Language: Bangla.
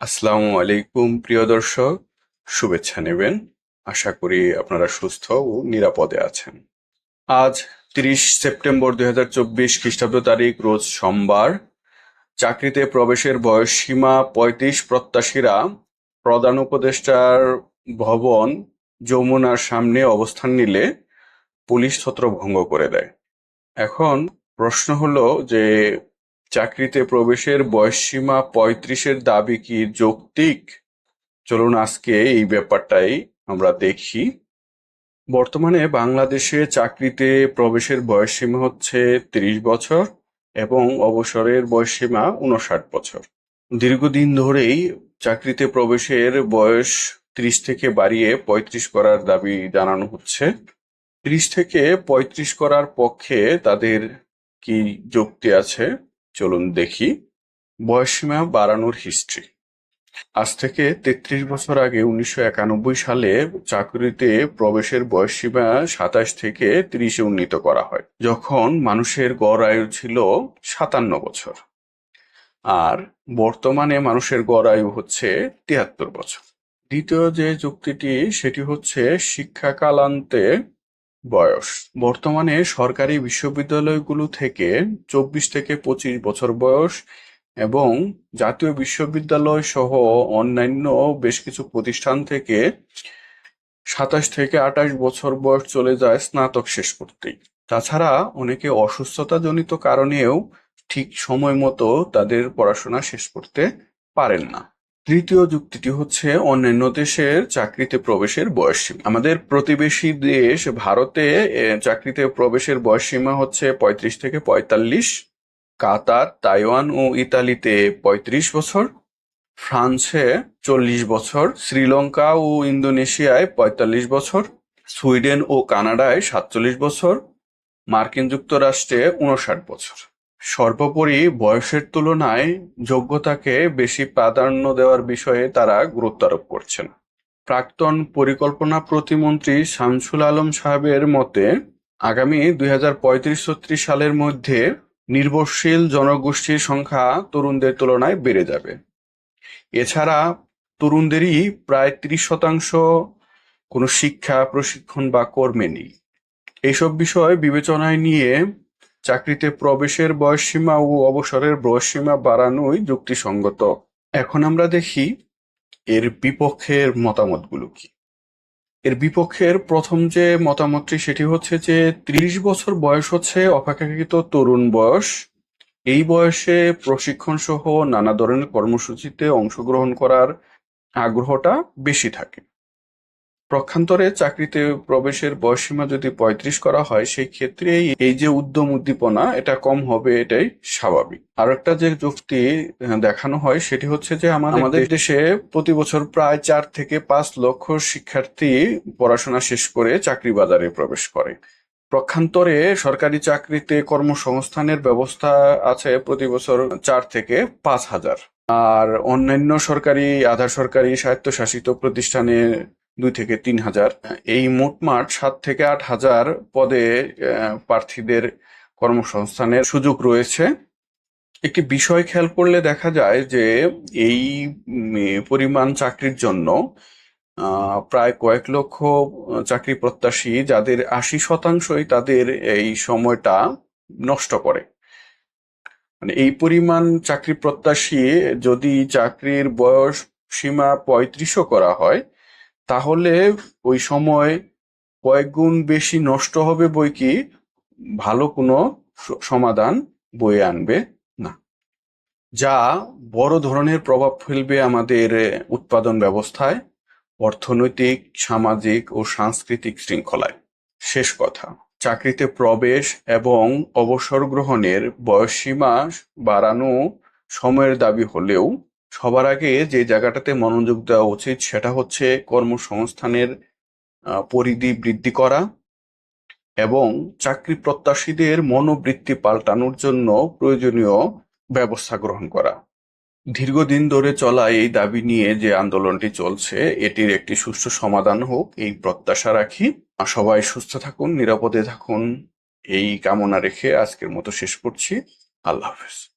আসসালামু আলাইকুম, প্রিয় দর্শক। শুভেচ্ছা নেবেন। আশা করি আপনারা সুস্থ ও নিরাপদে আছেন। আজ তিরিশ সেপ্টেম্বর দুই হাজার চব্বিশ খ্রিস্টাব্দ তারিখ, রোজ সোমবার। চাকরিতে প্রবেশের বয়স সীমা পঁয়ত্রিশ প্রত্যাশীরা। প্রধান উপদেষ্টার ভবন যমুনার সামনে অবস্থান নিলে পুলিশ ছত্রভঙ্গ করে দেয়। এখন প্রশ্ন হলো যে চাকরিতে প্রবেশের বয়সসীমা পঁয়ত্রিশের দাবি কি যৌক্তিক? চলুন আজকে এই ব্যাপারটাই আমরা দেখি। বর্তমানে বাংলাদেশে চাকরিতে প্রবেশের বয়সসীমা হচ্ছে তিরিশ বছর এবং অবসরের বয়সসীমা উনষাট বছর। দীর্ঘদিন ধরেই চাকরিতে প্রবেশের বয়স ত্রিশ থেকে বাড়িয়ে পঁয়ত্রিশ করার দাবি জানানো হচ্ছে। ত্রিশ থেকে পঁয়ত্রিশ করার পক্ষে তাদের কি যুক্তি আছে? চলুন দেখি বয়সসীমা বাড়ানোর হিস্ট্রি আজ থেকে তেত্রিশ বছর আগে উনিশশো একানব্বই সালে চাকরিতে প্রবেশের বয়সসীমা সাতাশ থেকে তিরিশে উন্নীত করা হয়, যখন মানুষের গড় আয়ু ছিল সাতান্ন বছর। আর বর্তমানে মানুষের গড় আয়ু হচ্ছে তিয়াত্তর বছর। দ্বিতীয় যে যুক্তিটি, সেটি হচ্ছে শিক্ষাকালান্তে বয়স। বর্তমানে সরকারি বিশ্ববিদ্যালয়গুলো থেকে চব্বিশ থেকে পঁচিশ বছর বয়স এবং জাতীয় বিশ্ববিদ্যালয় সহ অন্যান্য বেশ কিছু প্রতিষ্ঠান থেকে সাতাশ থেকে আঠাশ বছর বয়স চলে যায় স্নাতক শেষ করতেই। তাছাড়া অনেকে অসুস্থতাজনিত কারণেও ঠিক সময় মতো তাদের পড়াশোনা শেষ করতে পারেন না। তৃতীয় যুক্তিটি হচ্ছে অন্যান্য দেশের চাকরিতে প্রবেশের বয়সসীমা। আমাদের প্রতিবেশী দেশ ভারতে চাকরিতে প্রবেশের বয়সসীমা হচ্ছে পঁয়ত্রিশ থেকে পঁয়তাল্লিশ, কাতার, তাইওয়ান ও ইতালিতে পঁয়ত্রিশ বছর, ফ্রান্সে চল্লিশ বছর, শ্রীলঙ্কা ও ইন্দোনেশিয়ায় পঁয়তাল্লিশ বছর, সুইডেন ও কানাডায় সাতচল্লিশ বছর, মার্কিন যুক্তরাষ্ট্রে উনষাট বছর। সর্বোপরি বয়সের তুলনায় যোগ্যতাকে বেশি প্রাধান্য দেওয়ার বিষয়ে তারা গুরুত্ব আরোপ করছেন। প্রাক্তন পরিকল্পনা প্রতিমন্ত্রী শামসুল আলম সাহেবের মতে, আগামী দুই হাজার সালের মধ্যে নির্ভরশীল জনগোষ্ঠীর সংখ্যা তরুণদের তুলনায় বেড়ে যাবে। এছাড়া তরুণদেরই প্রায় ত্রিশ শতাংশ কোনো শিক্ষা, প্রশিক্ষণ বা কর্মে নেই। এইসব বিষয় বিবেচনায় নিয়ে চাকরিতে প্রবেশের বয়সসীমা ও অবসরের বয়সসীমা বাড়ানোই যুক্তিসঙ্গত। এখন আমরা দেখি এর বিপক্ষের মতামতগুলো কি। এর বিপক্ষের প্রথম যে মতামতটি সেটি হচ্ছে যে ত্রিশ বছর বয়স হচ্ছে অপেক্ষাকৃত তরুণ বয়স। এই বয়সে প্রশিক্ষণ সহ নানা ধরনের কর্মসূচিতে অংশগ্রহণ করার আগ্রহটা বেশি থাকে। পক্ষান্তরে চাকরিতে প্রবেশের বয়সসীমা যদি পঁয়ত্রিশ করা হয় সেই ক্ষেত্রে এই যে উদ্যম উদ্দীপনা এটা কম হবে এটাই স্বাভাবিক। আর একটা যে যুক্তি দেখানো হয় সেটি হচ্ছে যে আমাদের আমাদের দেশে প্রতি বছর প্রায় চার থেকে পাঁচ লক্ষ শিক্ষার্থী পড়াশোনা শেষ করে চাকরি বাজারে প্রবেশ করে। প্রক্ষান্তরে সরকারি চাকরিতে কর্মসংস্থানের ব্যবস্থা আছে প্রতি বছর চার থেকে পাঁচ হাজার। আর অন্যান্য সরকারি আধা সরকারি স্বায়ত্তশাসিত প্রতিষ্ঠানে দুই থেকে তিন হাজার। এই মোটমাট সাত থেকে আট হাজার পদে প্রার্থীদের কর্মসংস্থানের সুযোগ রয়েছে। একটি বিষয় খেয়াল করলে দেখা যায় যে, এই পরিমাণ চাকরির জন্য প্রায় কয়েক লক্ষ চাকরি প্রত্যাশী, যাদের আশি শতাংশই তাদের এই সময়টা নষ্ট করে। মানে এই পরিমাণ চাকরি প্রত্যাশী যদি চাকরির বয়স সীমা পঁয়ত্রিশও করা হয় তাহলে ওই সময় কয়েক গুণ বেশি নষ্ট হবে বই কি? ভালো কোনো সমাধান বয়ে আনবে না। যা বড় ধরনের প্রভাব ফেলবে আমাদের উৎপাদন ব্যবস্থায়, অর্থনৈতিক, সামাজিক ও সাংস্কৃতিক শৃঙ্খলায়। শেষ কথা, চাকরিতে প্রবেশ এবং অবসর গ্রহণের বয়সসীমা বাড়ানো সময়ের দাবি হলেও সবার আগে যে জায়গাটাতে মনোযোগ দেওয়া উচিত সেটা হচ্ছে কর্মসংস্থানের পরিধি বৃদ্ধি করা এবং চাকরি প্রত্যাশীদের মনোবৃত্তি পাল্টানোর জন্য প্রয়োজনীয় ব্যবস্থা গ্রহণ করা। দীর্ঘদিন ধরে চলা এই দাবি নিয়ে যে আন্দোলনটি চলছে, এটির একটি সুষ্ঠু সমাধান হোক, এই প্রত্যাশা রাখি। সবাই সুস্থ থাকুন, নিরাপদে থাকুন, এই কামনা রেখে আজকের মতো শেষ করছি। আল্লাহ হাফেজ।